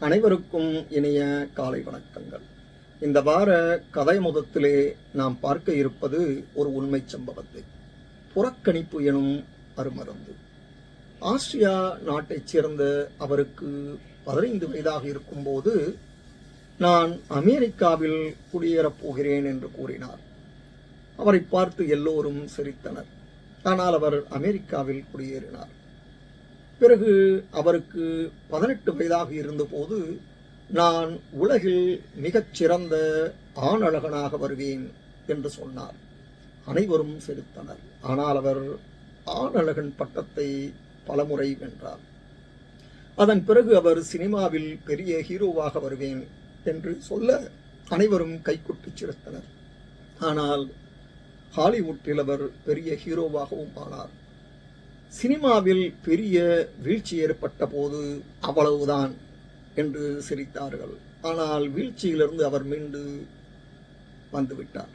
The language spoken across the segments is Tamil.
அனைவருக்கும் இனிய காலை வணக்கங்கள். இந்த வார கதை முதத்திலே நாம் பார்க்க இருப்பது ஒரு உண்மை சம்பவத்தை. புறக்கணிப்பு எனும் அருமருந்து. ஆஸ்திரியா நாட்டைச் சேர்ந்த அவருக்கு பதினைந்து வயதாக இருக்கும்போது நான் அமெரிக்காவில் குடியேறப் போகிறேன் என்று கூறினார். அவரை பார்த்து எல்லோரும் சிரித்தனர். ஆனால் அவர் அமெரிக்காவில் குடியேறினார். பிறகு அவருக்கு பதினெட்டு வயதாக இருந்தபோது நான் உலகில் மிகச் சிறந்த ஆணழகனாக வருவேன் என்று சொன்னார். அனைவரும் சிரித்தனர். ஆனால் அவர் ஆணழகன் பட்டத்தை பலமுறை வென்றார். அதன் பிறகு அவர் சினிமாவில் பெரிய ஹீரோவாக வருவேன் என்று சொல்ல அனைவரும் கைக்குட்டி சிரித்தனர். ஆனால் ஹாலிவுட்டில் அவர் பெரிய ஹீரோவாகவும் ஆனார். சினிமாவில் பெரிய வீழ்ச்சி ஏற்பட்ட போது அவ்வளவுதான் என்று சிரித்தார்கள். ஆனால் வீழ்ச்சியிலிருந்து அவர் மீண்டு வந்துவிட்டார்.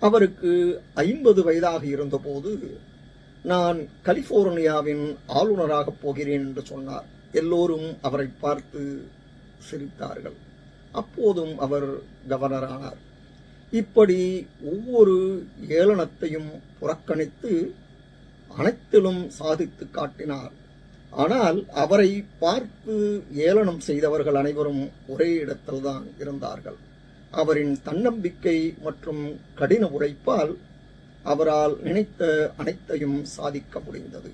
அவருக்கு ஐம்பது வயதாக இருந்தபோது நான் கலிபோர்னியாவின் ஆளுநராகப் போகிறேன் என்று சொன்னார். எல்லோரும் அவரை பார்த்து சிரித்தார்கள். அப்போதும் அவர் கவர்னரானார். இப்படி ஒவ்வொரு ஏளனத்தையும் புறக்கணித்து அனைத்திலும் சாதித்து காட்டினார். ஆனால் அவரை பார்த்து ஏளனம் செய்தவர்கள் அனைவரும் ஒரே இடத்தில்தான் இருந்தார்கள். அவரின் தன்னம்பிக்கை மற்றும் கடின உழைப்பால் அவரால் நினைத்த அனைத்தையும் சாதிக்க முடிந்தது.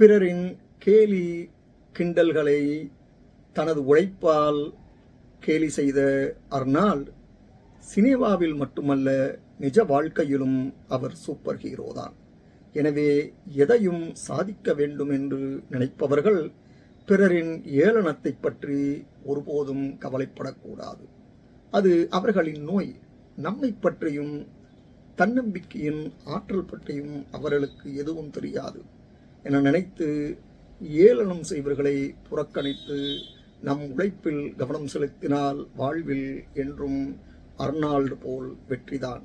பிறரின் கேலி கிண்டல்களை தனது உழைப்பால் கேலி செய்த அர்னால் சினிமாவில் மட்டுமல்ல நிஜ வாழ்க்கையிலும் அவர் சூப்பர் ஹீரோ தான் எனவே எதையும் சாதிக்க வேண்டும் என்று நினைப்பவர்கள் பிறரின் ஏளனத்தை பற்றி ஒருபோதும் கவலைப்படக்கூடாது. அது அவர்களின் நோய். நம்மை பற்றியும் தன்னம்பிக்கையின் ஆற்றல் பற்றியும் அவர்களுக்கு எதுவும் தெரியாது. என நினைத்து ஏளனம் செய்வர்களை புறக்கணித்து நம் உழைப்பில் கவனம் செலுத்தினால் வாழ்வில் என்றும் அர்னால்டு போல் வெற்றிதான்.